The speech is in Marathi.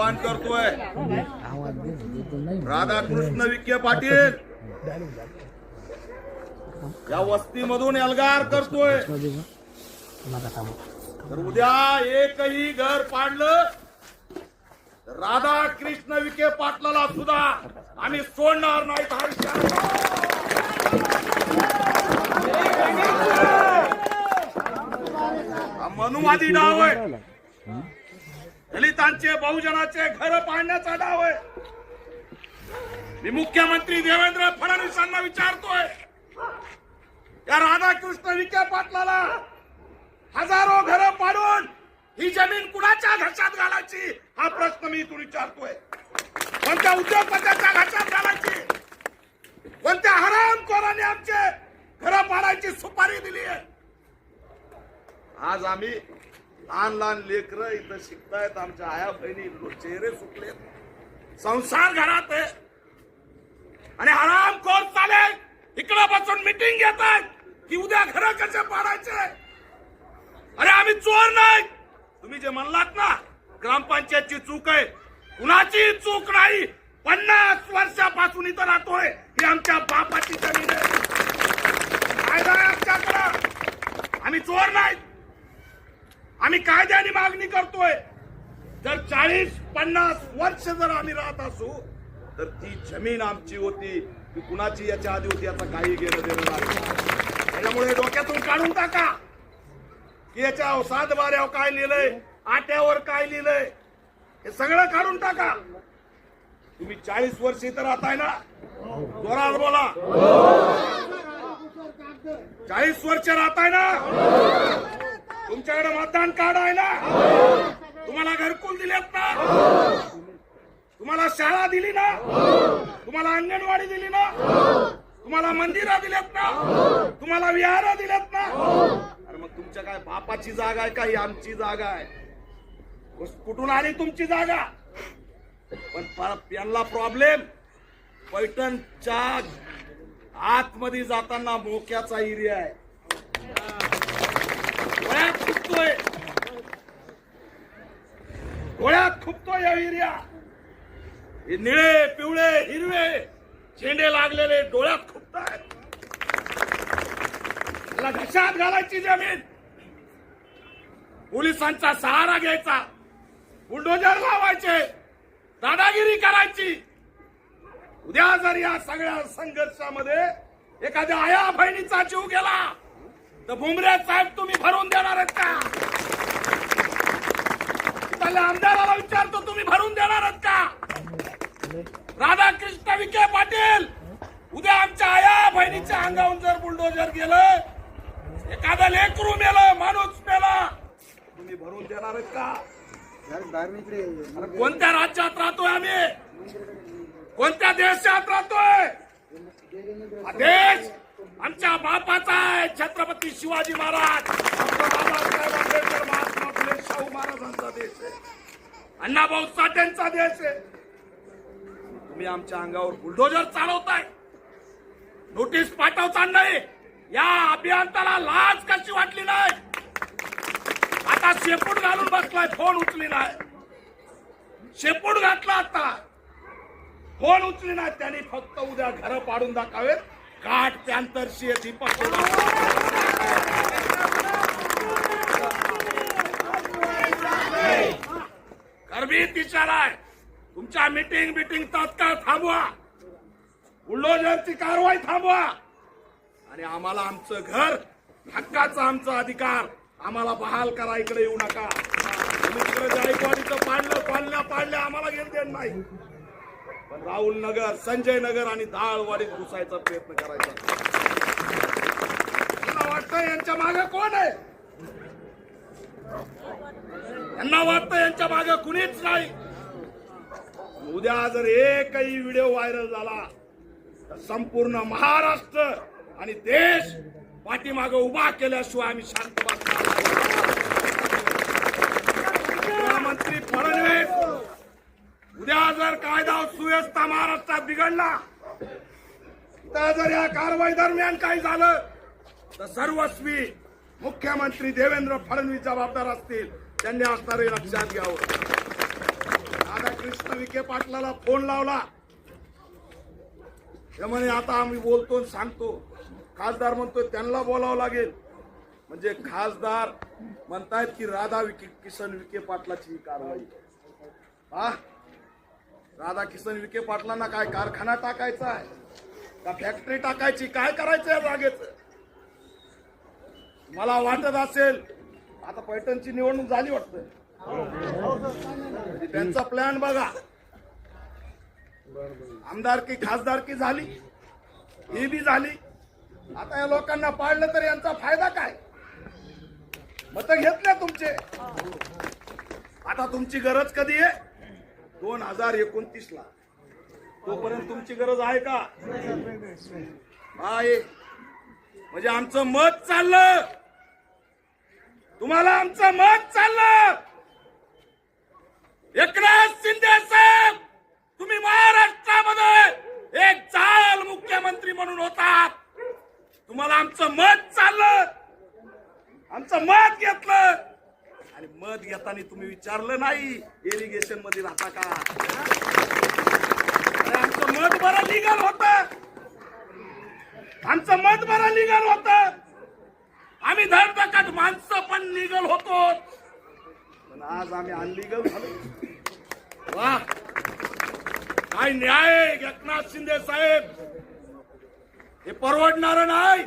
आवाहन करतोय. राधाकृष्ण विखे पाटील. या वस्तीमधून एल्गार करतोय. तर उद्या एकही घर पाडलं राधा कृष्ण विखे पाटलाला सुद्धा आम्ही सोडणार नाही हा विचार. मनुवादी डाव आहे. दलितांचे बहुजनाचे घर पाडण्याचा डाव आहे. मी मुख्यमंत्री देवेंद्र फडणवीसांना विचारतोय या राधाकृष्ण विखे पाटलाला हजारो घरं पाडून ही जमीन कुणाच्या घशात घालायची? हा प्रश्न मी इथून विचारतोय. कोणत्या उद्योगपत्याच्या घशात घालायची? कोणत्या हरामखोराने आमचे घरं पाडायची सुपारी दिली आहे? आज आम्ही लहान लहान लेकरं इथं शिकतायत आमच्या आया बहिणी चेहरे सुटलेत संसार घरात आहे. आणि हरामखोर चाले इकडं बसून मिटिंग घेत आहेत. की उद्या घर कसे पाडायचे? अरे आम्ही चोर नाही. तुम्ही जे म्हणलात ना ग्रामपंचायतची चूक आहे. कुणाची चूक नाही. पन्नास वर्षापासून इथं राहतोय. ही आमच्या बापाची जमीन आहे. कायदा आमच्याकडं आम्ही चोर नाही. आम्ही कायद्याने मागणी करतोय. जर चाळीस पन्नास वर्ष जर आम्ही राहत असू तर ती जमीन आमची होती. ती कुणाची याच्या आधी होती याचा काही घेणं देणं नाही. त्याच्यामुळे डोक्यातून काढून टाका. की याच्या सात बाऱ्यावर काय लिहिलंय आट्यावर काय लिहिलंय हे सगळं काढून टाका. तुम्ही चाळीस वर्ष इथं राहताय ना? जोरात बोला. चाळीस वर्ष राहताय ना? तुमच्याकडे मतदान कार्ड आहे ना? तुम्हाला घरकुल दिलेत ना? तुम्हाला शाळा दिली ना? तुम्हाला अंगणवाडी दिली ना? तुम्हाला मंदिरा दिलेत ना? तुम्हाला विहार दिलेत ना? अरे मग तुमच्या काय बापाची जागा आहे का? ही आमची जागा आहे. कुठून आली तुमची जागा? पण परत यांना प्रॉब्लेम पैठणच्या आतमध्ये जाताना मोक्याचा एरिया आहे. डोळ्यात खुपतोय. डोळ्यात खुपतोय या एरिया हे निळे पिवळे हिरवे झेंडे लागलेले डोळ्यात खुपतायत त्याला घशात घालायची जमीन. पोलिसांचा सहारा घ्यायचा. बुलडोजर लावायचे. दादागिरी करायची. उद्या जर या सगळ्या संघर्षामध्ये एखाद्या आया बहिणीचा जीव गेला तर भुमरे साहेब तुम्ही भरून देणार आहेत का? आमदाराला विचारतो तुम्ही भरून देणार आहेत का? राधाकृष्ण विखे पाटील उद्या आमच्या आया बहिणीच्या अंगावून जर बुलडोजर गेलं एखादा लेकरू मेलं माणूस मेला तुम्ही भरून देणार आहेत का? कोणत्या राज्यात राहतोय आम्ही? कोणत्या देशात राहतोय? देश आमच्या बापाचा आहे छत्रपती शिवाजी महाराज. बाबासाहेब आंबेडकर महात्मा फुले शाहू महाराजांचा देश आहे. अण्णाभाऊ साठेंचा देश आहे. तुम्ही आमच्या अंगावर बुलडोजर चालवताय. नोटीस पाठवता नाही. या अभियंताला लाज कशी वाटली नाही? आता शेपूट घालून बसलाय फोन उचली नाही. शेपूट घातला आता. फोन उचली नाही त्यांनी फक्त उद्या घर पाडून दाखावेत. काठ पॅन्थरशी दीपक गर्भित इशारा आहे तुमच्या मिटिंग बिटिंग तात्काळ थांबवा. बुलडोजरची कारवाई थांबवा. आणि आम्हाला आमचं घर हक्काचा आमचा अधिकार आम्हाला बहाल करा इकडे येऊ नका. तुम्ही तिकडे जायकवाडीचं पाडलं पाडल्या पाडल्या आम्हाला घेऊन देत नाही. पण राहुल नगर संजय नगर आणि दाळवाडीत घुसायचा प्रयत्न करायचा. त्यांना वाटतं यांच्या मागे कोण आहे? त्यांना वाटतं यांच्या मागे कुणीच नाही. उद्या जर एकही व्हिडिओ व्हायरल झाला तर संपूर्ण महाराष्ट्र आणि देश पाठीमागे उभा केल्याशिवाय आम्ही शांत बसणार नाही. गृहमंत्री फडणवीस उद्या जर कायदा महाराष्ट्रात बिघडला. तर जर या कारवाई दरम्यान काही झालं तर सर्वस्वी मुख्यमंत्री देवेंद्र फडणवीस जबाबदार असतील. त्यांनी असणारे लक्षात घ्यावं. विखे पाटलाला फोन लावला. त्यामुळे आता आम्ही बोलतो आणि सांगतो. खासदार म्हणतोय त्यांना बोलावं लागेल. म्हणजे खासदार म्हणतायत की राधा विखे किसन विखे पाटलाची कारवाई. हा राधा किसन विखे पाटलांना काय कारखाना टाकायचा आहे? का फॅक्टरी टाकायची? काय करायचं या जागेच? मला वाटत असेल आता पैठणची निवडणूक झाली वाटतं. त्यांचा प्लॅन बघा. आमदारकी खासदारकी झाली ही बी झाली. आता या लोकांना पाळलं तर यांचा फायदा काय? मत घेतल्या तुमचे. आता तुमची गरज कधी आहे? दोन हजार एकोणतीस ला. तोपर्यंत तुमची गरज आहे का? आहे म्हणजे आमचं मत चाललं. तुम्हाला आमचं मत चाललं. एकनाथ शिंदे साहेब तुम्ही महाराष्ट्रामध्ये एक चाल मुख्यमंत्री म्हणून होतात. तुम्हाला आमचं मत चाललं आमचं मत घेतलं येताना तुम्ही विचारलं नाही. इरिगेशनमध्ये राहता का? आमचं मत बरं लिगल होत. आमचं मत बरं लिगल होत. आम्ही धडधकट माणसं पण लिगल होतो. पण आज आम्ही अनलिगल झालो. वा. काय न्याय एकनाथ शिंदे साहेब? हे परवडणार नाही.